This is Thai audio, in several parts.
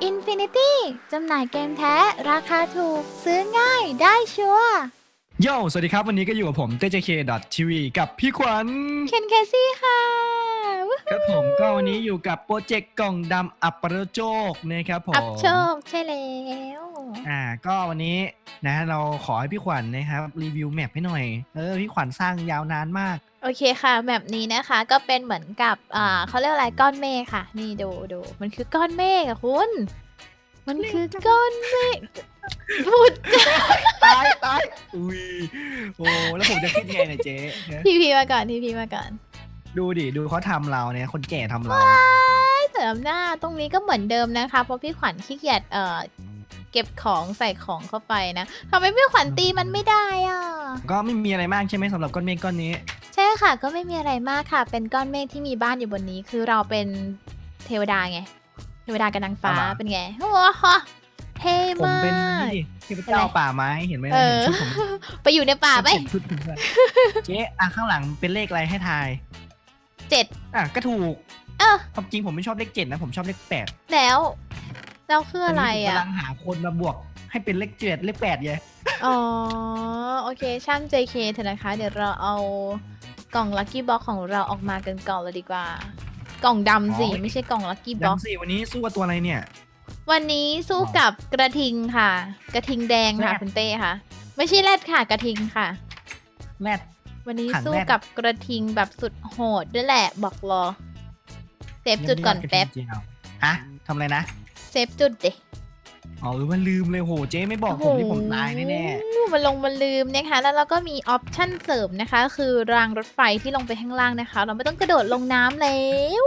Infinity จำหน่ายเกมแท้ราคาถูก ซื้อง่ายได้ชัวร์โยสวัสดีครับ วันนี้ก็อยู่กับผมเต้เจเคดอททีวีกับพี่ขวัญ เคนเคซี่ค่ะวู้ครับผมก็วันนี้อยู่กับโปรเจกต์กล่องดำอัปเปอร์โจกนะครับผมอัพโชคใช่แล้ว อ่า ก็วันนี้นะเราขอให้พี่ขวัญนะครับรีวิวแมปให้หน่อย เออพี่ขวัญสร้างยาวนานมาก โอเคค่ะแบบนี้นะคะก็เป็นเหมือนกับอ่าเขาเรียกอะไรก้อนเมฆค่ะ นี่ดูดูมันคือก้อนเมฆอะคุณ มันคือก้อนเมฆพูดตายตายอุ้ยโอ้แล้วผมจะคิดไงเนี่ยเจ๊เนี่ยทีพีมาก่อนทีพีมาก่อน ดูดิดูเขาทำเราเนี่ยคนแก่ทำเราว้ายเสริมหน้าตรงนี้ก็เหมือนเดิมนะคะ เพราะพี่ขวัญขี้เกียจเอ่อ เก็บของใส่ของเข้าไปนะทำไมพี่ขวัญตีมันไม่ได้อะ ก็ไม่มีอะไรมากใช่ไหมสำหรับก้อนเมฆก้อนนี้ ใช่ค่ะ ก็ไม่มีอะไรมากค่ะ เป็นก้อนเมฆที่มีบ้านอยู่บนนี้ คือเราเป็นเทวดาไง เทวดากับนางฟ้าเอามาเป็นไงโอ้โหเท่ผมมากเป็นนี่ดิเทพเจ้าป่าไม้เห็นไหมเอเห็อนชุดผมไปอยู่ในป่าไหมผมชุดผมด้วยเจ๊อะข้างหลังเป็นเลขอะไรให้ทาย เจ็ดอะก็ถูกเออความจริงผมไม่ชอบเลขเจ็ดนะผมชอบเลขแปดแล้ว เราคืออะไรตนนี้ผมอะ กำลังหาคนมาบวกให้เป็นเลขเจ็ดเลขแปดไงอ๋อ โอเค ช่าง JK เถอะนะคะ เดี๋ยวเราเอากล่องลั c กี้บ็อกของเราออกมากันก่อนเลยดีกว่า กล่องดำสิไม่ใช่กล่องลั c กี้บ็ยัอกงสิวันนี้สู้กับตัวอะไรเนี่ย วันนี้สู้กับกระทิงค่ะ กระทิงแดงค่ะแรด คุณเต้ค่ะ ไม่ใช่แรดค่ะกระทิงค่ะ แรด วันนี้ขังสู้แรด กับกระทิงแบบสุดโหดด้วยแหละบอกรอเซฟจุดก่อนแป๊บเจียวฮะทำอะไรนะเซฟจุดเด็อ๋อหรือว่าลืมเลยโหเจ๊ไม่บอกผมที่ผมตายแน่มันลงมาลืมนะคะ แล้วเราก็มีออปชั่นเสริมนะคะ คือรางรถไฟที่ลงไปข้างล่างนะคะ เราไม่ต้องกระโดดลงน้ำแล้ว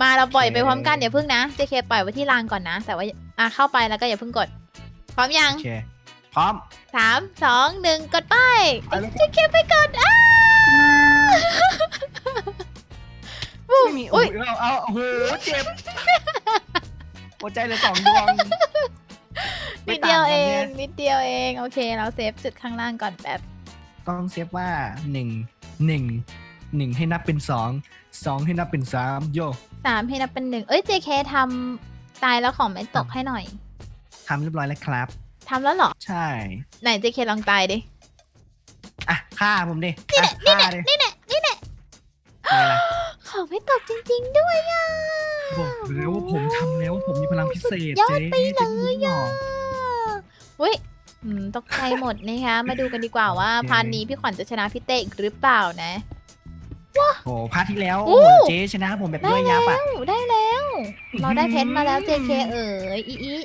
มาเราปล่อยไปพร้อมกันอย่าเพิ่งนะ JK ปล่อยไว้ที่รางก่อนนะ แต่ว่าอะเข้าไปแล้วก็อย่าเพิ่งกด พร้อมยังๆโอเคพร้อมสามสองหนึ่งกดไปไปเลย JK ไปก่อนอ้าไม่มีโอ้อุ้ยยเอาเอาโอ้โหเจ็บ หัวใจเหลยสองดวงนิดเดียวเองไม่ต่างกันนี่นิดเดียวเอง โอเค เราเซฟจุดข้างล่างก่อนแบบต้องเซฟว่าหนึ่งหนึ่งหนึ่งให้นับเป็นสองสองให้นับเป็นสามโยสามให้นับเป็นหนึ่งเอ้ย JK ทำตายแล้วของไม่ตกให้หน่อย ทำเรียบร้อยแล้วครับ ทำแล้วเหรอ ใช่ ไหน JK ลองตายดิ อะฆ่าผมดินี่แหละนี่แหละนี่แหละนี่แหละของไม่ตกจริง ๆ ด้วยอะ บอกแล้วว่าผมทำแล้วว่าผมมีพลังพิเศษยอดเจ๊ไปเลยจะรู้หรออุ้ยอืมตกใจหมดนะคะ มาดูกันดีกว่าว่าโอเคพานนี้พี่ขวัญจะชนะพี่เต้อีกหรือเปล่านะ โอ้พาร์ทที่แล้วโอ้โอ้โหเจ๊ชนะผมแบบได้ด้วยยับแล้อะวได้แล้ว เราได้เพชรมาแล้วอืม JK เอ๋ยอีอี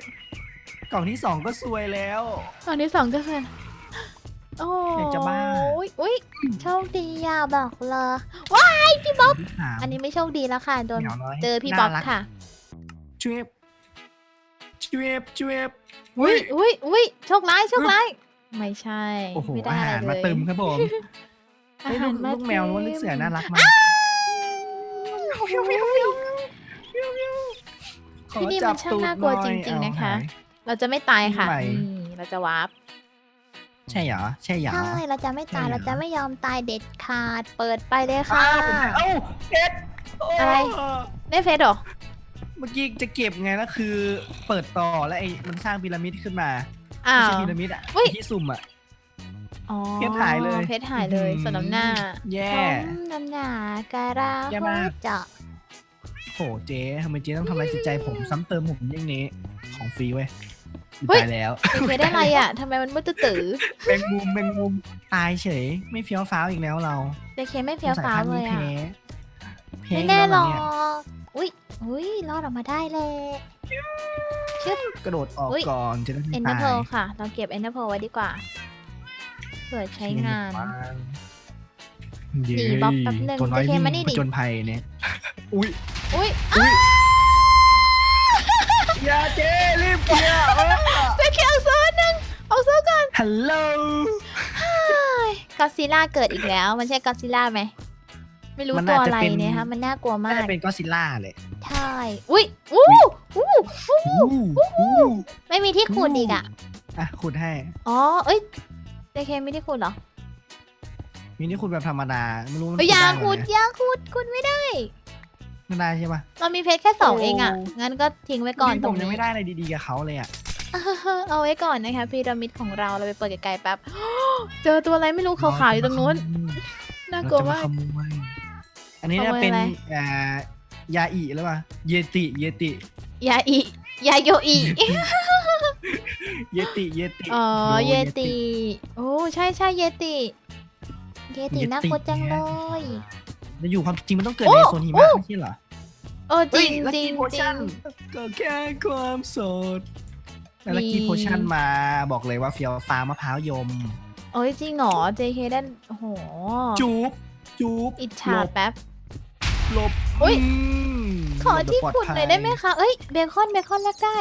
กล่องที่สองก็ซวยแล้ว ตอนที่สองก็คือ โอ้อยากจะบ้า ยอุ้ยโชคดีอะบอกเลยว้ายพี่บ๊อบ ที่สามอันนี้ไม่โชคดีแล้วค่ะโดน เหนียวน้อยเจอพี่บ๊อบน่ารักค่ะช่วยช่วยช่วยอุ้ยอุ้ยอุ้ยโชคร้ายโชคร้าย ไม่ใช่ โอ้โหไม่ได้อาอะไรหารเลมายเติมครับผมอาเฮ้ยหาลูรกมาลูกแมวหรือว่าลูกเสือน่ารักมากขอที่นี่จัมับนช่างตูดน่ากลัวหน่อยจริงๆเอานะคะหายเราจะไม่ตายค่ะนี่ใหม่ นี่เราจะวาร์ป ใช่เหรอ ใช่เหรอ ใช่เราจะไม่ตาย ใช่เหรอ เราจะไม่ยอมตายเด็ดขาด เปิดไปเลยอ้าค่ะวผมเอ้าเพชรโอะไรได้เฟสเหรอ เมื่อกี้จะเก็บไงแล้วคือ เปิดต่อแล้วไอ้มันสร้างพีระมิดขึ้นมาอ้าไม่ว ใช่พีระมิดอะเฮ้ย ไอ้ที่สุ่มอะ อ๋อเพชรหายเลย เพชรหายเลยอื้อหือสนน้ำหน้าแย่สมน้ำหน้าการาแย่หัมาวกเจาะโหเจ๊ทำไมเจ๊ต้องทำลายจิตใจผมซ้ำเติมผมอย่างนี้ ของฟรีเว้ย เฮ้ย ตายแล้วเฟสได้อะไรอะทำไมมันมืดตื้อแมงมุมแมงมุมตายเฉย ไม่เฟี้ยวฟ้าวอีกแล้วเราเจเคไม่เฟี้ยวฟ้าวเลยสงสัอะแพ้ไม่แพ้แน่หรล้วอเยกอุ้ยอุ้ยรอดออกมาได้เลยชึบกระโดดออกอุ๊ย ก่อนจะได้เอ็นไม่เตอร์ตาโพยค่ะ เราเก็บเอ็นเตอร์โพไว้ดีกว่า เผื่อใช้งานเย้หนีบ๊อบแป๊บนึงตัวน้อยเจ๊เควิ่งมานี่ดิ ผจนภัยเนี่ยอุ้ยอุ้ยอ ย่าเจ๊รีบเคลียร์เออเจเคเอาโซ่หนึ่งเอาโซ่ก่อนฮัลโหลก็ซิล่าเกิดอีกแล้ว มันใช่ก็ซิล่าไหม ไม่รู้ตัวอะไรเนี่ยค่ะมันน่ากลัวมาน่าก จะเป็นก็อดซิลล่าเลยใช่ อุ้ยอู้อู้อู้อู้ไม่มีที่ขุดอีกอะ อะขุดให้ อ๋อ เอ้ยเจเคไม่ได้ขุดเหรอมินี่ขุดแบบธรรมดา ไม่รู้มันเอ้ยอยาได้ไหมขุดอยาขุดขุดไม่ได้ ไม่ได้ใช่ปะ เรามีเพชรแค่สองโอ้เองอะงั้นก็ทิ้งไว้ก่อนตผรงมยังนี้ไม่ได้อะไรดีๆกับเขาเลยอะ เอาไว้ก่อนนะคะพีระมิดของเราเราไปเปิดไกลๆแป๊บ เจอตัวอะไรไม่รู้ขาวๆอยู่ตรงนู้น น่ากลัวเรจะมากขโมยอันนี้เนี่ยขโมยเป็นอะไร เอ่อยาอีหรือเปล่า เยติ เยติ ยาอียาโยอีเยติ เยติอ๋อโเยติ โอ้ใช่ใช่เยติ เยติเยติ น่ากลัวจังเลย แล้วอยู่ความจริงมันต้องเกิดโอ้ในโซนหิมะโอ้ไม่ใช่เหรอ โอ้จริงลัคจริงกี้โพจริชั่งนก็แค่ความโสดแล้วลัคมีกี้โพชั่นมาบอกเลยว่าเฟียวฟ้ามะพร้าวยมโอ้ยจริงเหรอ JK ได้โอ้โหจูบจูบอิจฉาแป๊บ หลบอุ๊ย มขอที่ขุดหน่อยได้ไหมคะ เอ้ยเบคอนเบคอนแลกได้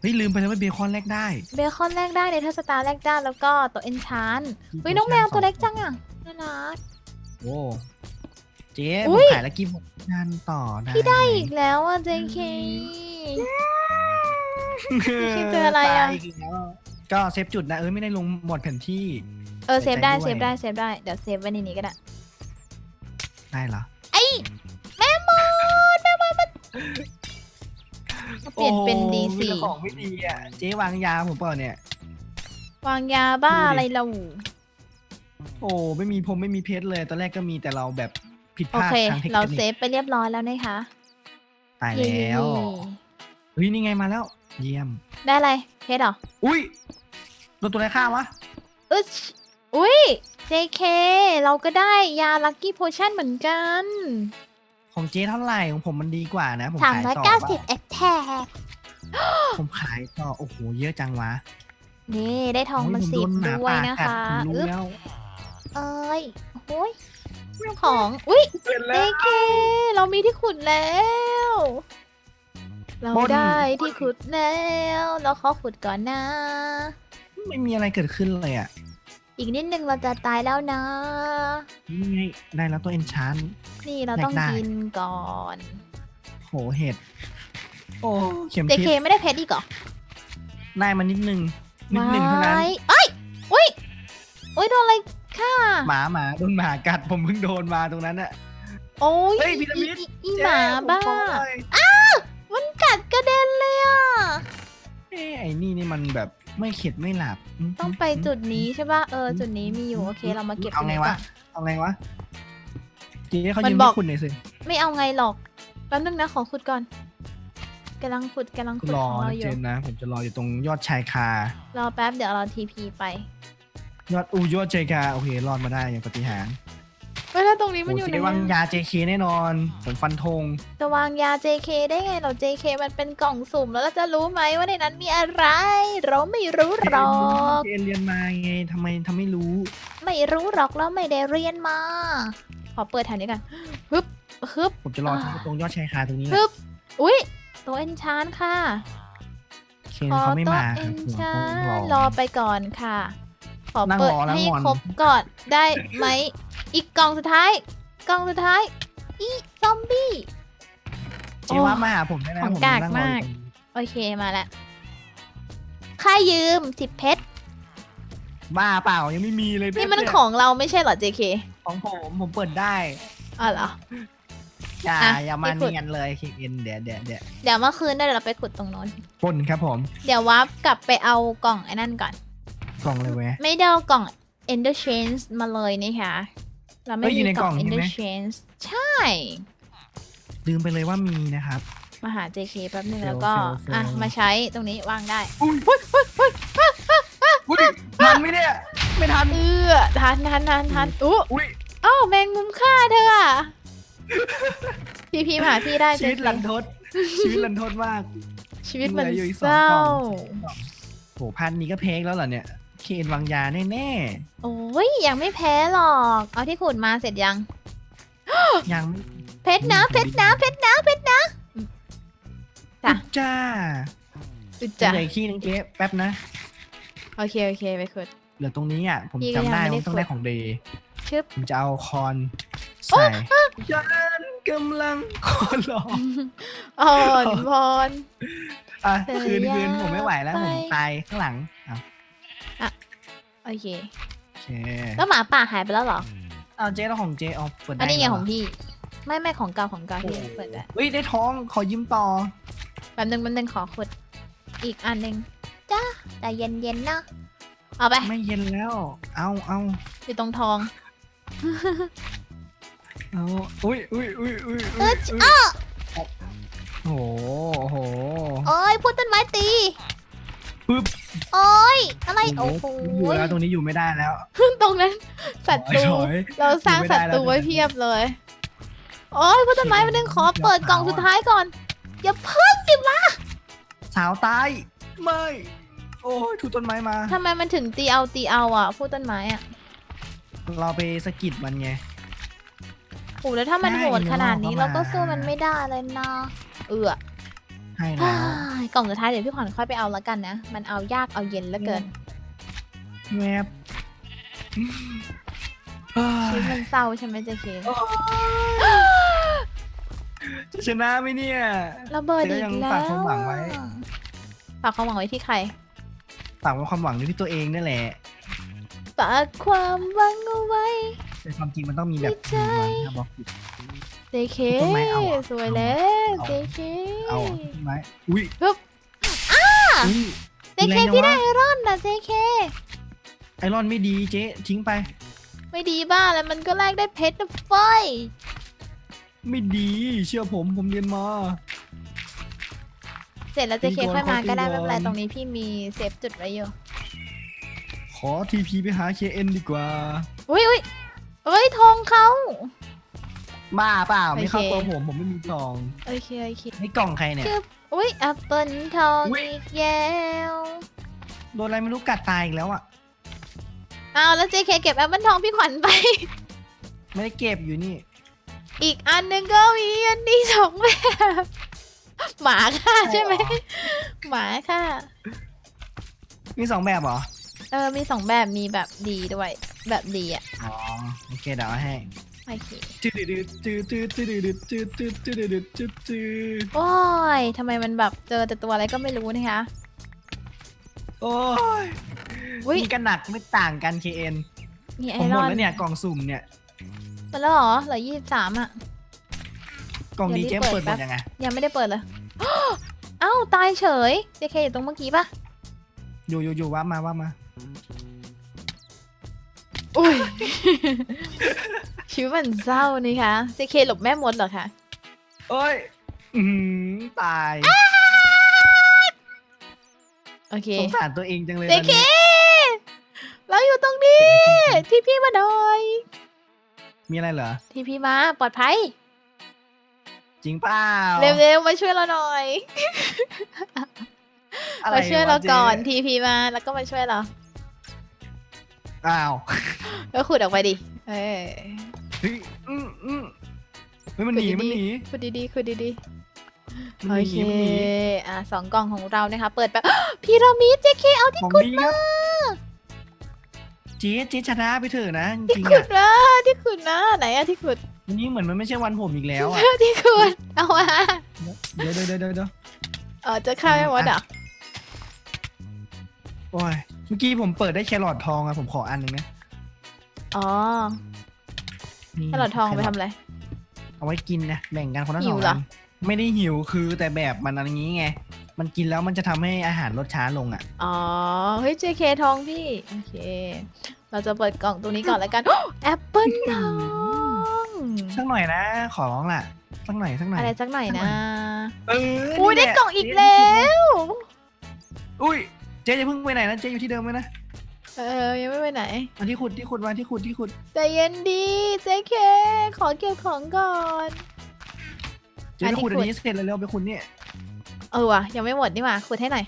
เฮ้ยลืมไปแล้วว่าเบคอนแลกได้เบคอนแลกได้ในเทอร์สตาร์แลกได้แล้วก็ตัวเอนชานเฮ้ยน้องแมวตัวเล็กจังอะน่ารักโอ้ เจ๊อุ๊ผมย ขายลัคกี้โพชั่นต่อได้พี่ได้อีกแล้วอะ JK พี่เจออะไรอะ ตายกแล้วก็เซฟจุดนะ เออไม่ได้ลงหมดแผนที่เออเซฟได้ใส่เซใจด้วยฟได้เซฟได้เดี๋ยวเซฟไว้ในนี้ก็ได้ ได้เหรอ แม่มดแม่มดมันเปลี่ยนเป็น โอ้ดีมีสี่แต่ของไม่ดีอะ เจ๊วางยาผมเปล่าเนี่ย วางยาบ้าดูดิอะไรเรา โอ้ ไม่มีผมไม่มีเพชรเลย ตอนแรกก็มีแต่เราแบบ ผิดพโอลาดเค ทางเทคเรานิเซคฟไปเรียบร้อยแล้วนะคะตายเย้แล้วเฮ้ยนี่ไงมาแล้ว เยี่ยมได้อะไรเพชรเหรออุ้ยโดนตัวอะไรฆ่าวะอึชอุ้ย JK เราก็ได้ยาลัคกี้โพชั่นเหมือนกันของเจ๊เท่าไหร่ของผมมันดีกว่านะ ผมสามขายร้อยต่อเก้าบ้าสิบแอตแทกผมขายต่อโอ้โหเยอะจังวะนี่ได้ทองมาโยผสิบโนหด้วยป่านะกัดคะผมรู้อึ๊บแล้ว เอ้ยโอ้ย ของอุ้ยเป็นเจแล้วเคเรามีที่ขุดแล้ว เราบนได้ที่ขุดแล้วเราขอขุดก่อนนะ ไม่มีอะไรเกิดขึ้นเลยอะอีกนิดนึงเราจะตายแล้วนะ นี่ไงได้แล้วตัวเอนชานนี่เราต้องแลกได้กินก่อนโหเห็ดโอ้เข็มเจทิเคศไม่ได้เพชรอีกเหรอได้มานิดนึงนิดนึงเท่านั้นว้ยเอ้ยอุ้ยอุ้ยโดนอะไร ค่ะหมาหมาโดนหมากัดผมเพิ่งโดนมาตรงนั้นอะ โอ้ยเฮ้ยพีระมิด อีอีอีหมาบ้า เจ๊ผมขอหน่อยมันกัดกระเด็นเลยอะ เอ้ไอ้นี่นี่มันแบบไม่เข็ดไม่หลับมต้องไปจุดนี้ใช่ป่ะ เออ จุดนี้มีอยู่ โอเค เรามาเก็บเอาไงตรนี้วะก่อน เอาไงวะเจ๊เขามันยืนบอให้กคุณหน่อยสิ ไม่เอาไงหรอก แป๊บนึงนะ ขอขุดก่อนกำลังขุดกำลังขุดรอของเรานะอเจยู่ นนะ ผมจะรออยู่ตรงยอดชายคารอแป๊บเดี๋ยวเราทีพีไป ยอดอูยอดชายคาโอเครอดมาได้อย่างปาฏิหารย์เฮ้ยแล้วตรงนี้มันโอ้อยู่ไหนเจ๊วางอะยา JK แน่นอน ผมฟันธงจะวางยา JK ได้ไงเรา JK มันเป็นกล่องสุ่มแล้วเราจะรู้ไหมว่าในนั้นมีอะไร เราไม่รู้หรอก เจนเรียนมาไงทำไมทำไม่รู้ ไม่รู้หรอกเราไม่ได้เรียนมา ขอเปิดแถวนี้กันฮึบฮึบ ผมจะรออ่า ตรงยอดชายคาตรงนี้แหละฮึบ อุ้ยตัวเอนชานค่ะ เคนขอเขาไม่ตัวมาคเอรับนผมชาต้องนรรออไปก่อนค่ะ ขอนั่งเปิดรอแล้วให้งอนครบก่อนได้ไหม อีกกล่องสุดท้าย กล่องสุดท้าย อีซอมบี้ เจ๊ว่ามาหาผมได้ไหมของผมกากนั่งรอมากอยู่ตรงนี้โอเคมาแล้วค่ายืมสิบเพชรบ้าเปล่ายังไม่มีเลยนี่มันเยของเราไม่ใช่เหรอ JK ของผมผมเปิดได้อ๋อเหรออย่าอะอย่ามาพี่ขุดเนียนเลยเคเอ็นเดี๋ยวเดี๋ยวเดี๋ยวเดี๋ยวเมื่อคืนได้เดี๋ยวเราไปขุดตรงโน้นปนครับผม เดี๋ยววาร์ปกลับไปเอากล่องไอ้นั่นก่อน กล่องเลยเว้ยไม่ได้เอากล่อง Ender Chains มาเลยนี่ค่ะเราไม่เอ้ยอยู่มีในกกล่ล่อองง ใช่ไหม Ender Chains ใช่ ลืมไปเลยว่ามีนะครับ มาหา JK แป๊บนึงเฟลแล้วก็เฟลเฟลอะ มาใช้ตรงนี้วางได้อุ้ยอุ้ยทันไหมเนี่ย ไม่ทัน เอื้อทันทันทันทันอู้อุ้ยอ้าวแมงมุมฆ่าเธออะ พี่พี่มาหาพี่ได้ ชีวิต JK รันทด ชีวิตรันทดมาก ชีวิตมันเหลืออยู่อีกสเศองร้ากล่อง โหพันนี้ก็เพกแล้วเหรอเนี่ย เคนวางยาแน่โอ้ยยังไม่แพ้หรอก เอาที่ขุดมาเสร็จยัง ๆ ยังไม่เพชรนะ เพชรนะ เพชรนะเพชรนะ จ้ะ จ้าอุจจะจะเหลืออกขี้นึงเจ๊แป๊บนะ โอเคโอเคไปขุด เหลือตรงนี้อะ ผมพี่ก็จำได้ยังไม่ได้ว่าต้องได้ของเดย์ชึบ ผมจะเอาคอนใส่ฉันกำลังขอร้องอ่อนพร อะเธอคืนอย่าคืนผมไม่ไหวแล้วไปผมตายข้างหลังอ้าว โอเค โอเคแล้วหมาป่าหายไปแล้วเหรอ เอาเจ๊แล้วของเจ๊เอาเปิดได้อันนี้ไงแล้วของพี่ ไม่ไม่ของเก่าของเก่าที่เปิดได้เฮ้ยได้ท้องขอยิ้มต่อแป๊บนึงแป๊บนึงขอขุด อีกอันหนึ่งจ้าแต่เย็นเย็นๆนะเอาไป ไม่เย็นแล้ว เอาเอาอยู่ตรงทองเอาอุ้ยอุ้ยอุ้ยอุ้ยเออุ้อยอุ้ยอ้อโอ้โหโอ้โหโอ้ยพูดต้นไม้ตี ปึ๊บโอ้ยอะไรโอ้โหอยู่แล้วตรงนี้อยู่ไม่ได้แล้วตรงนั้นศัตรูถอยเราสร้างอยู่ไม่ศัได้ตรูแล้วไว้เพียบเลยโอ้ยพูดต้นไม้มาหนึ่งขอเปิดกล่องสุดท้ายก่อน อย่าเพิ่งสิมาสาวตายไม่โอ้ยถูกต้นไม้มาทำไมมันถึงตีเอาตีเอาอะพูดต้นไม้อะเราไปสะกิดมันไงโอ้แล้วถ้ามันได้โหดขนาดนี้มันเราก็ก็มาสู้มันไม่ได้เลยนะเออให้แล้ว กล่องสุดท้ายเดี๋ยวพี่ขวัญค่อยไปเอาแล้วกันนะ มันเอายากเอาเย็นเหลือเกินแวบเฮ้ยชีวิตมันเศร้าใช่ไหมเจเคจะชนะไหมเนี่ยระเบิดแต่ก็อียักงแล้วฝากความหวังไว้ ฝากความหวังไว้ที่ใคร ฝากความหวังอยู่ที่ตัวเองนั่นแหละ ฝากความหวังเอาไว้ แต่ความจริงมันต้องมีแบบใจมีวันนะบอกผิด เจเคต้นไม้เอาอะสวยแล้วเอา เจเคเอาอะต้นไม้อุ้ยปึ๊บอุ้ยเจเคแรงจังพี่ได้วะไอรอนนะเจเคไอรอนไม่ดีเจ๊ทิ้งไป ไม่ดีบ้าแล้วมันก็แลกได้เพชรนะเฟยไม่ดีเชื่อผมผมเรียนมา เสร็จแล้วเจเคตีก่อนค่อยมาขอตีก็ได้ไม่เป็นไรก่อนตรงนี้พี่มีเซฟจุดไว้อยู่ขอทีพีไปหาเคเอ็นดีกว่า อุ้ยอุ้ยเอ้ยทองเขา บ้าเปล่าโอเคไม่เข้าตัวผมผมไม่มีทองโอเคโอเคนี่กล่องใครเนี่ยจึ๊บอุ้ยแอปเปิลทองอุ๊ย อีกแล้วโดนอะไรไม่รู้กัดตายอีกแล้วอะ เอาแล้วเจเคเก็บแอปเปิลทองพี่ขวัญไป ไม่ได้เก็บอยู่นี่อีกอันหนึงก็มีอันนี้สองแบบหมาค่ะใช่ไหมหมาค่ะ มีสองแบบเหรอ เออมีสองแบบมีแบบดีด้วย แบบดีอะ อ๋อ โอเคเดี๋ยวเอาให้ โอเคจืดจืดจืดจืดจืดจืดจืดจืดจืดจืดจืดโอ้ยทำไมมันแบบเจอแต่ตัวอะไรก็ไม่รู้นะคะ โอ้ยอุ๊ย มีกันหนักไม่ต่างกัน KN มีไอผมหรมดอนแล้วเนี่ยกล่องสุ่มเนี่ย หมดแล้วเหรอเหลือยี่สิบสามอะ กล่องดีเดี๋เจยวรีบมเปิดหเปิมดดแป๊บ ยังไงยังไม่ได้เปิดเลย เอ้าตายเฉย JK อยู่ตรงเมื่อกี้ปะอยู่อยู่อยู่ว่ามาว่ามา อุ้ย ชีวิตมันเศร้านี่คะ JK หลบแม่มดเหรอคะโอ้ย อืมตายโอเคสงสารตัวเองจังเลยเจตอนเคนี้เราอยู่ตรงนี้ ที่พี่มาหน่อย มีอะไรเหรอ ที่พี่มาปลอดภัย จริงเปล่าเร็วๆมาช่วยเราหน่อยอะไรมาช่วยเราะจ๊ก่อนทีพีมาแล้วก็มาช่วยเรา อ้าว ก็ขุดออกไปดิ เออ เฮ้ยอืมอืมเฮ้ยมันหนีขุดมันดีหนีๆขุดดีๆขุดดีๆมันโอหนีเค มันหนี อะสองกล่องของเรานะคะ เปิดไปพีระมิดเจเคเอาที่ของขุดดีคมารับเจ๊เจ๊ชนะไปเถอะนะจที่ริงๆขุอะดมาที่ขุดนะไหนอะที่ขุดวันนี้เหมือนมันไม่ใช่วันผมอีกแล้วอะ ที่ขุดเอามาเดี๋ยวเดี๋ยวเดี๋ยวเดี๋ยวเออจะฆ่าไม่หมดอะโอ้ย เมื่อกี้ผมเปิดได้แครอททองอะผมขออันหนึ่งนะ อ๋อ นี่แครอททองเอาไปทำอะไร เอาไว้กินนะแบ่งกันคนละหิสอวงเหรอัอนไม่ได้หิวคือแต่แบบมันอะไรงี้ไง มันกินแล้วมันจะทำให้อาหารลดช้าลงอะ อ๋อ เฮ้ย JK ทองพี่ โอเค เราจะเปิดกล่องตรงนี้ก่อนแล้วกันแอปเปิลทอง สักหน่อยนะ ขอร้องล่ะ สักหน่อยสักหน่อยอะไรสักหน่อยนะ เอออุ้ยนี่ได้แหละกล่องอีกแล้ว อุ้ยเจ๊จะเพิ่งไปไหนนะเจ๊อยู่ที่เดิมไหมนะ เออยังไม่ไปไหนมาที่ขุดที่ขุดมาที่ขุดที่ขุดใจเย็นดี JK ขอเก็บของก่อน เจ๊ไปขุดอัอันนนี้นี้เสร็จแล้วเร็วไปขุดเนี่ยเออว่ะยังไม่หมดนี่หว่าขุดให้หน่อย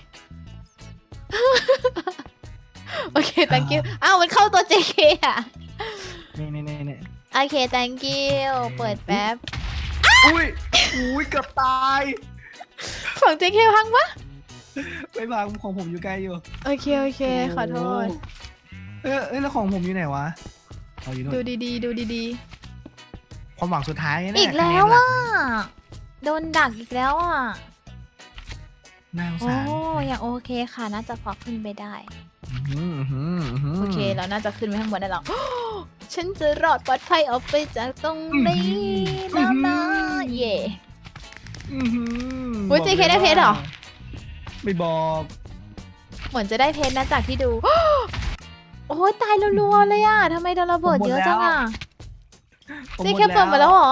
โอเค thank you อ้าวมันเข้าตัว JK อะ นี่นี่นี่นี่โอเค thank you เปิดแป๊บ อุ้ยอุ้ยเกือบตาย ของ JK พังปะ ไปพังของผมอยู่ไกลอยู่ โอเคโอเค ขอโทษ เออเอยแล้วของผมอยู่ไหนวะเอาอยู่นู่ดูนดีๆ ดูดีความหวังสุดท้ายๆเนี่ยอีกแล้วคะนนหอะงโดนดักอีกแล้วอะ น่าสงโอ้สารยังโอเคค่ะ น่าจะพอขึ้นไปได้ อื้อหืออื้อหือโอเค เราน่าจะขึ้นไปข้างบนได้แล้ว ฉันจะรอดปลอดภัยออกไปจากตรงนี้แล้วนะเย่ อื้อหืออุ๊ยบอก JK ลยได้เพชรเหรอว่า ไม่บอกเหมือนจะได้เพชรนะจากที่ดู โอ้ยตายรัวๆเลยอะทำไมโดนระเบิดเยอะจังอะผมเจเคเปิดมาแล้วเหรอ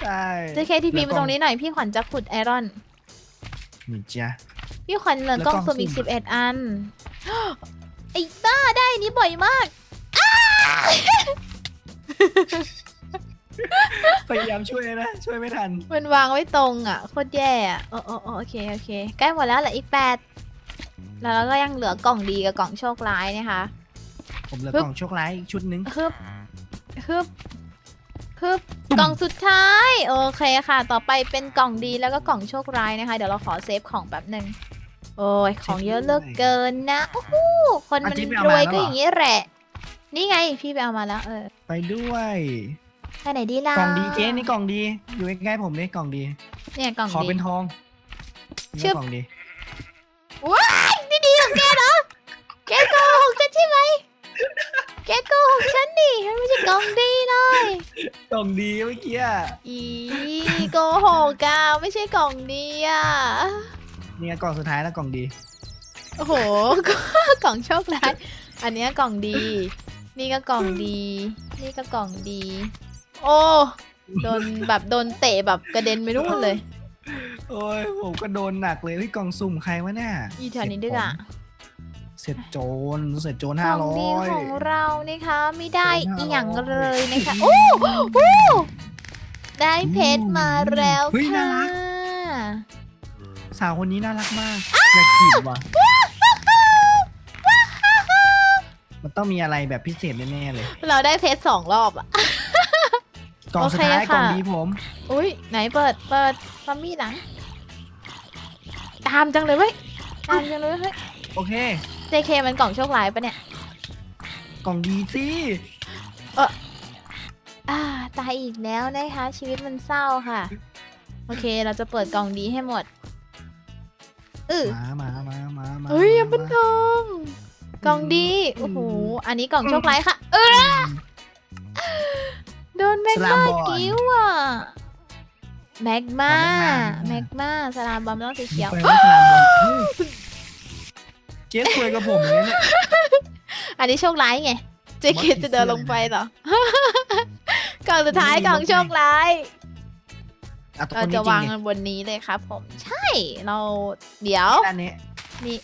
ใช่เจเคทีพีมาตรงนี้หน่อยพี่ขวัญจะขุดไอรอน นี่จ้ะ พี่ขวัญเหลือกล้องแล้วกล้องสุ่มอีกสุ่สิมบเอ็ดอันไอ้บ้าได้อันนี้บ่อยมาก พยายามช่วยนะ ช่วยไม่ทัน มันวางไว้ตรงอะโคตรแย่อะโอ้โอ้โอ้โอเคโอเคใกล้หมดแล้วเหลืออีกแปดแล้วเราก็ยังเหลือกล่องดีกับกล่องโชคร้ายนะคะผมเหลือปึ๊บกล่องโชคร้ายอีกชุดหนึงฮึบฮึบฮึบกล่องสุดท้ายโอเคค่ะ ต่อไปเป็นกล่องดีแล้วก็กล่องโชคร้ายนะคะ เดี๋ยวเราขอเซฟของแป๊บหนึ่งโอ้ยของเยอะเหลือกเกินนะโอ้โหคนมันรวยก็อย่างนี้แหละ นี่ไงพี่ไปเอามาแล้วเออ ไปด้วย ไปไหนดีล่ะกล่องดีเจ๊นี่กล่องดี อยู่ใกล้ๆผมเลยกล่องดี เนี่ยกล่องขอดีเป็นทองชึบ กล่องดี ว้ายนี่ดีของแกเหรอแกโกหกฉันใช่ไหมแกโกหกฉันดิมันไม่ใช่กล่องดีเลยกล่องดีเมื่อกี้อะอีโกหกอะไม่ใช่กล่องดีอะเนี่ยกล่องสุดท้ายแล้วกล่องดี โอ้โห กล่องโชคร้ายอันเนี้ยกล่องดี นี่ก็กล่องดี นี่ก็กล่องดี โอ้โดนแบบโดนเตะแบบกระเด็นไปนู่นเลย โอ้ยผมก็โดนหนักเลยเฮ้ยกล่องสุ่มใครวะเนี่ยอีแถวนี้ด้วยอะเสร็จโจรเสร็จโจรกห้าล่องร้อดียของเรานะคะไม่ได้สองห้าอีหยังร้อยเลยนะคะโอ้โหได้เพชรมาแล้วเฮ้ยน่าค่ะรักสาวคนนี้น่ารักมากอยากจีบว่ะมันต้องมีอะไรแบบพิเศษแน่ๆเลย เราได้เพชรสองรอบอะ กล่องสุดท้ายโอเคค่ะ กล่องดีผมอุ้ยไหนเปิดเปิดซอมบี้หลัง ตามจังเลยเว้ยตามจังเลยเฮ้ย โอเค JK มันกล่องโชคร้ายปะเนี่ยกล่องดีสิอ่าตายอีกแล้วนะคะ ชีวิตมันเศร้าค่ะ โอเคเราจะเปิดกล่องดีให้หมดเออมามามามามาเฮ้ยยังเป็นทองกล่องดีโอ้โหอันนี้กล่องโชคร้ายค่ะ เออ โดนแมกสลามมาบอล กิ้วอะแมกมาอ๋อแมแมกกมามาสลามบอมต้องสีเขียว ไปว่าสลามบอลเฮ้ยเจ๊สวยกับผมอย่างนี้เนี่ย อันนี้โชคร้ายไง เจ What เค is จะเดิน it? ลงไปเหรอ กล่องสุดท้ายไม่มีกล่องโชคร้าย อะตัวเราคนจะนี้จริวางงมันบนนี้เลยครับผม ใช่ เราเดี๋ยวด้านนี้นี่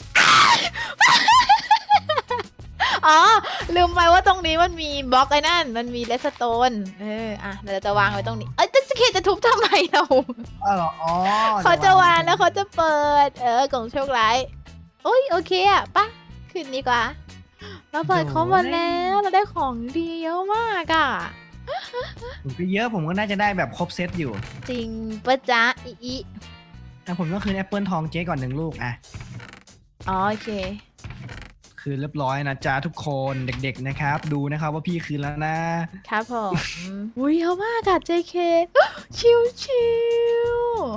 อ๋อ ลืมไปว่าตรงนี้มันมีบล็อกไอ้นั่น มันมีเลสโตน เออ อะเดี๋ยวเราจะวางไว้ตรงนี้ เอ้ยเจเคจะทุบทำไมเราอ๋อเหรออ๋อเขาจะวางแล้วเขาจะเปิด เออกล่องโชคร้ายโอ้ยโอเคอะปะขึ้นดีกว่า เราเปิดครบหมดแล้ว เราได้ของดีเยอะมากอะผมก็เยอะผมก็น่าจะได้แบบครบเซตอยู่ จริงปะจ๊ะอีอีแต่ผมก็คืนแอปเปิลทองเจ๊ก่อนหนึ่งลูกอะ อ๋อโอเค คืนเรียบร้อยนะจ๊ะทุกคนเด็ก ๆนะครับ ดูนะครับว่าพี่คืนแล้วนะครับผมอุ้ยเยอะมากอะ JK ชิวชิว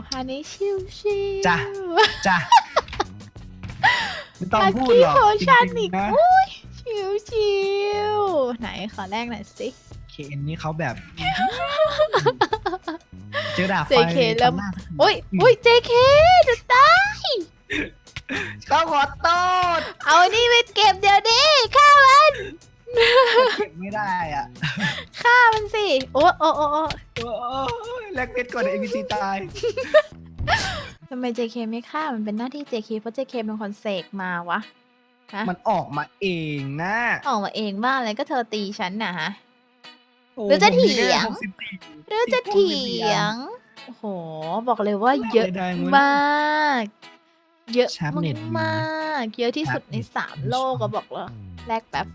ฮันนี่ชิวชิวจ้ะจ้ะไม่ต้องลัคพูดกี้หรอกโพจชั่นริอีงกๆนะอุ้ยชิวชิวไหนขอแรกหน่อยสิเคนนี่เขาแบบ เจอดาบไฟ JK เริ่มทำหน้าสักทีอุ้ยอุ้ย JK จะตาย เขาขอโทษเอานี่ไปเก็บเดี๋ยวนี้ฆ่ามันเก็บไม่ได้อะฆ่ามันสิ โอ้โอ้โอ้โอ้โอ้ยแลกเพชรก่อนเอ็นพีซีตายทำไม JK ไม่ฆ่ามันเป็นหน้าที่ JK เพราะ JK เป็นคนเสกมาวะ ฮะ มันออกมาเองนะออกมาเองบ้าอะไรก็เธอตีฉันน่ะฮะโอ้หรือจะผมมีแค่เถียง64หรือจะเถียง โอ้โห บอกเลยว่าเยอะได้มั้ยมาก เยอะชาร์ปเน็ตดีมากๆเยอะที่สุดในชาร์ปเน็ตสามดีโลกชอก็บบอกเลยแลกแบบ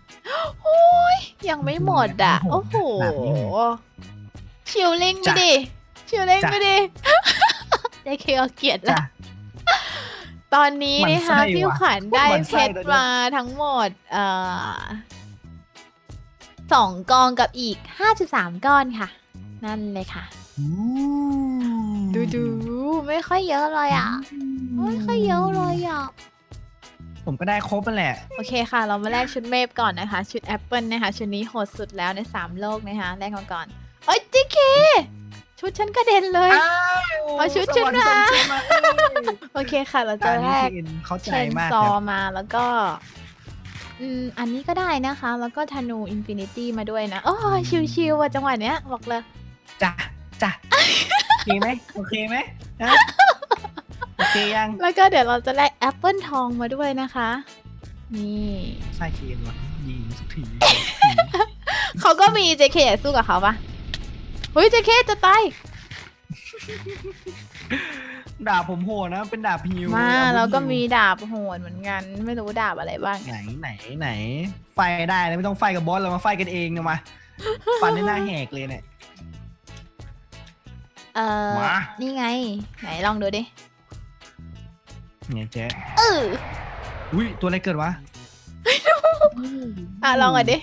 โอ้ยยังไม่หมดอะ โอ้โอ้โหโหแบบนี้เลยชิลลิงไปจ้ะดิชิลลิงจ้ะไปดิได้เคเอาเกียรติจ้ะละตอนนี้หมั่นนะคะไส้พี่ว่ะขวัญได้หมั่นเพไส้ชรเลยนะมาทั้งหมดเอ่อสองกองกับอีก5.3ก้อนค่ะ นั่นเลยค่ะอู้ดูดู ไม่ค่อยเยอะเลยอะ ไม่ค่อยเยอะเลยอะ ผมก็ได้ครบนั่นแหละ โอเคค่ะ เรามาแลกชุดเมฟก่อนนะคะ ชุดแอปเปิลนะคะ ชุดนี้โหดสุดแล้วใน 3 โลกนะคะ แลกมาก่อนเอ้ยจิเค ชุดฉันกระเด็นเลย อ้าวเอาชุดชุดสวรรค์มาส่งชุดมาเอ้ยโอเคค่ะ เราจะตาแลนี้กเคนเข้าใจเชนมากซอครับมาแล้วก็อืมอันนี้ก็ได้นะคะ แล้วก็ธนูอินฟินิตี้มาด้วยนะ โอ้ยชิวๆว่ะจังหวะเนี้ย บอกเลย จ้ะจ้ะโอเคไหมโอเคไหมฮะโอเคยัง แล้วก็เดี๋ยวเราจะแลกแอปเปิลทองมาด้วยนะคะ นี่ใส่เคนวะยิงสักทีเขาก็มี JK อยากสู้กับเขาปะเฮ้ย JK จะตายดาบผมโหดนะ เป็นดาบฮิวมาอาวุธแล้วก็ฮิวมีดาบโหดเหมือนกัน ไม่รู้ดาบอะไรบ้าง ไหนไหนไหน ไฟได้นะไม่ต้องไฟกับบอสเรามาไฟกันเองนะมาฟันในหน้าแหกเลยเนี่ยเอ่อมา นี่ไง ไหนลองดูดิเนี่ยเจ๊เอออุ้ยตัวอะไรเกิดวะอะลองอะดิ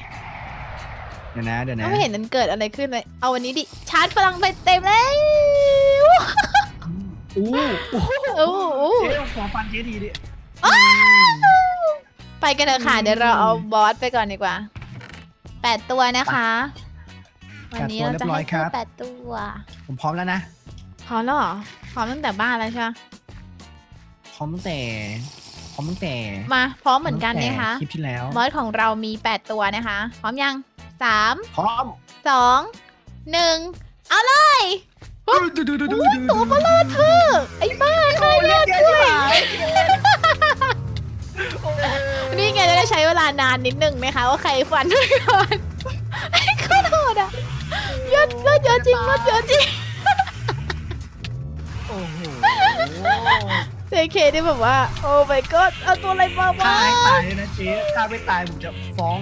เดี๋ยวนะเดี๋ยวนะไม่เห็นมันเกิดอะไรขึ้นเลย เอาวันนี้ดิ ชาร์จพลังไปเต็มเลยอู้อู้โอ้โหเจ๊ขอฟันเจ๊ทีดิไปกันเถอะค่ะ เดี๋ยวเราเอาบอสไปก่อนดีกว่าแปดตัวนะคะ วันนี้เราจะให้แค่แปดตัว ผมพร้อมแล้วนะ พร้อมแล้วเหรอพร้อมตั้งแต่บ้านแล้วใช่ไหมพร้อมตั้งแต่พร้อมตั้งแต่มาพร้อมเหมือนกันตั้งแต่นะคะ คลิปที่แล้วบอสของเรามี 8 ตัวนะคะ พร้อมยัง3พร้อม2 1เอาเลยดูดูดูดูตัวเบลอเธอไอ้บ้าโอ้เรียกเยอะใช่ไหมนี่ไงจะได้ใช้เวลานานนิดนึงนะคะว่าใครฟันด้วยก่อนไอ้ข้าโหดอะ ยอดยอดเยอะจริงยอดเยอะจริงโอ้โหเจเคที่แบบว่า โอ้ my god เอาตัวอะไรมาฆ่าบ้าให้ตายเลยนะเจ๊ถ้าไม่ตายผมจะฟ้อง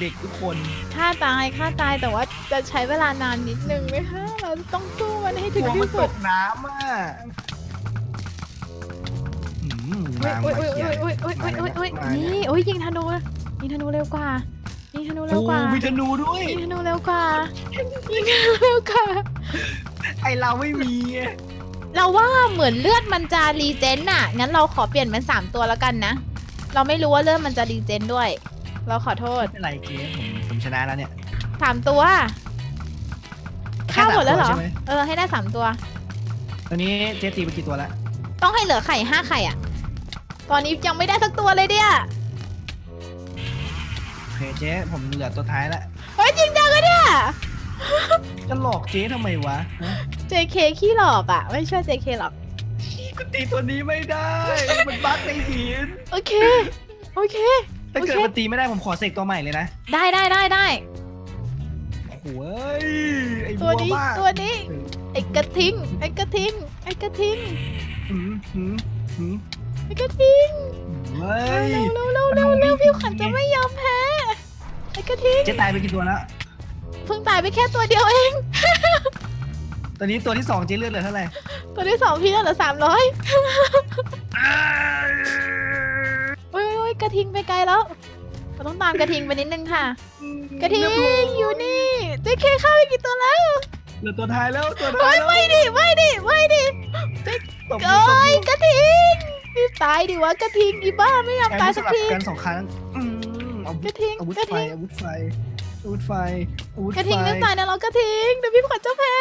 เด็กๆทุกคนฆ่าตายฆ่าตายแต่ว่าจะใช้เวลานานนิดนึงนะคะเราต้องสู้มันให้กถึงลัวมันที่ตสุดกน้ำอะอืมอุ้ยมาอุ้ยมาอุ้ยเขียนอุ้ยอุ้ยอุ้ยอุ้ยมาเนี่ยนี่โอ้ยยิงธนูยิงธนูเร็วกว่า ยิงธนูเร็โอ้วกว่ามีธนูด้วยยิงธนูเร็วกว่ายิงธนูเร็วกว่าไอเราไม่มี เราว่าเหมือนเลือดมันจะรีเจนน่ะ งั้นเราขอเปลี่ยนเป็นสามตัวแล้วกันนะ เราไม่รู้ว่าเลือดมันจะรีเจนด้วย เราขอโทษ ไม่เป็นไรเจ๊ผมผมชนะแล้วเนี่ยสามตัวแค่ฆ่าหมดแล้วเหรอสามตัวใช่ไหมเออให้ได้สามตัว ตอนนี้เจ๊ตีไปกี่ตัวแล้ว ต้องให้เหลือไข่ห้าไข่อะ ตอนนี้ยังไม่ได้สักตัวเลยเนี่ยโอ เคเจ๊ผมเหลือตัวท้ายแล้วเฮ้ยจริงจังอะเนี่ย จะหลอกเจ๊ทำไมวะฮะ JK ขี้หลอกอะ ไม่ใช่ JK หรอกก็ตีตัวนี้ไม่ได้ มันบั๊กในหิน โอเค โอเค ถ้าเกิดโอเค มันตีไม่ได้ผมขอเสกตัวใหม่เลยนะได้ได้ได้ได้ โอ้โหยไอ้ตับัววนี้บ้าตัวนี้ ไอ้กระทิง ไอ้กระทิง ไอ้กระทิง หืมหืมหืมไอ้กระทิง เฮ้ย เร็วเร็วเร็วเร็วพี่ขวัญจะไม่ยอมแพ้ไอ้กระทิงเจ๊ตายไปกี่ตัวแล้ว เพิ่งตายไปแค่ตัวเดียวเอง ตอนนี้ตัวที่สองเจ๊เลือดเหลือเท่าไหร่ตัวที่สองพี่น่าเหลือสามร้อยโอ้ยโอ้ยกระทิงไปไกลแล้วเราต้องตามกระทิงไปนิดนึงค่ะ กระทิงเรีบร้อยู่นี่ JK เข้าไปกี่ตัวแล้วเหลือตัวท้ายแล้วตัวเฮ้ท้ายยแล้วไม่ดิไม่ดิไม่ดิตบมืโอ้ตบมืยกระทิงรีบตายดิวะกระทิงอีบ้าไม่ยอมใช้ตายสสักลับทีกันสองครั้ง อืมอาวุกธระทิงอาวุธกระไฟทิง อาวุธไฟอาวุธไฟอาวุธไฟกระทิงนั่นตายนะเรากระทิงเดี๋ยวพี่ขวัญจะแพ้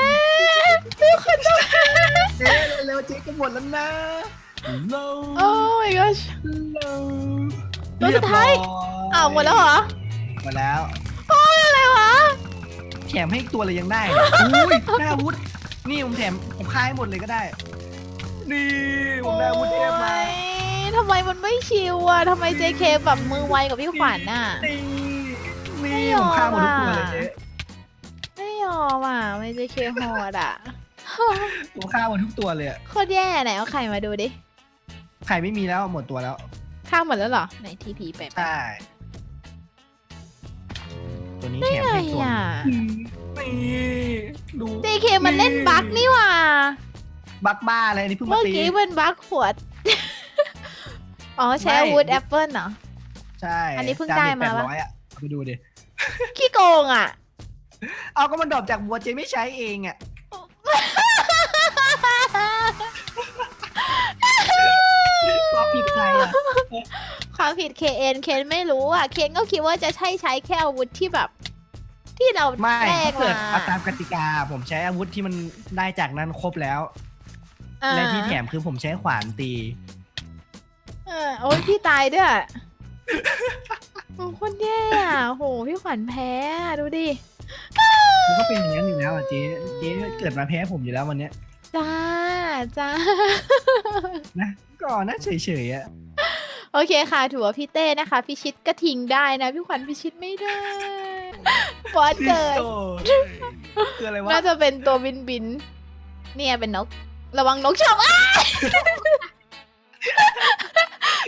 พี่ขวัญจะแพ้เจ๊เร็วๆเจ๊ก็หมดแล้วนะโลโอ้ my gosh โลตัวสุดท้ายเรีบร้ยอ้าวหมดแล้วเหรอหมดแล้วอะไรวะ แถมให้อีกตัวเลยยังได้เลยอุ้ย ได้อาวุธ นี่ผมแถมผมค่ายให้หมดเลยก็ได้ นี่ผมได้อาวุธเอฟมา โอ้ย ทำไมมันไม่ชิวอะทำไม JK แบบมือไวกว่าพี่ขวัญน่ะ นี่ไม่นี่ยอผมมฆ่าหมดทุกตัวเลยอะเจ๊ไม่ยอมอะไม่ JK โหดอะ ผมฆ่าหมดทุกตัวเลยอะโคตรแย่ไหนเอาไข่มาดูดิไข่ไม่มีแล้วหมดตัวแล้ว ข้ามหมดแล้วเหรอ ไหนทีพีไปไปใช่ ตัวนี้ได้แถมไงให้ตัวอะ นี่ดู JK มันเล่นบั๊กนี่หว่า บักบ้าอะไรอันนี่เพิ่งมาเมื่อตีกี้เป็นบั๊กขวด อ๋อใช้ไม่อาวุธแอปเปิลเหรอ ใช่อันนี้เพิ่งได้มาแปดปะร้อยอะเอาไปดูดิ ขี้โกงอะ เอาก็มันดรอปจากบัวเจไม่ใช้เองอะ ความผิดใครอะความผิด KN เคนไม่รู้อะ เคนก็คิดว่าจะใช่ใช้แค่อาวุธที่แบบ ที่เราไม่แลกถ้าเกิดมาเอาตามกติกา ผมใช้อาวุธที่มันได้จากนั้นครบแล้ว อ่าและที่แถมคือผมใช้ขวานตีเออโอ้ยพี่ตายด้วยโอ้โคนแย่อะโหพี่ขวัญแพ้อะดูดิ มันก็เป็นอย่างนั้นอยู่แล้วอะเจ๊เจ๊เกิดมาแพ้ผมอยู่แล้ววันเนี้ยจ้าจ้า นะก็น่าเฉยๆอะโอเคค่ะถือว่าพี่เต้นะคะพี่ชิดก็ทิ้งได้นะ พี่ขวัญพี่ชิดไม่ได้บอสเกิดโตคืออะไรวะ น่าจะเป็นตัวบินบิน เนี่ยเป็นนก ระวังนกชอบอ้าย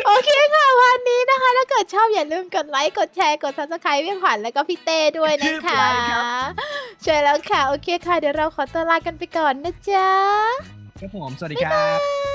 โอเคค่ะ วันนี้นะคะ ถ้าเกิดชอบอย่าลืมกดไลค์ กดแชร์ กด subscribe พี่ขวัญแล้วก็พี่เต้ด้วยนะคะใช่แล้วค่ะ โอเคค่ะ เดี๋ยวเราขอตัวลากันไปก่อนนะจ๊ะครับผม สวัสดีบ๊ายครับบาย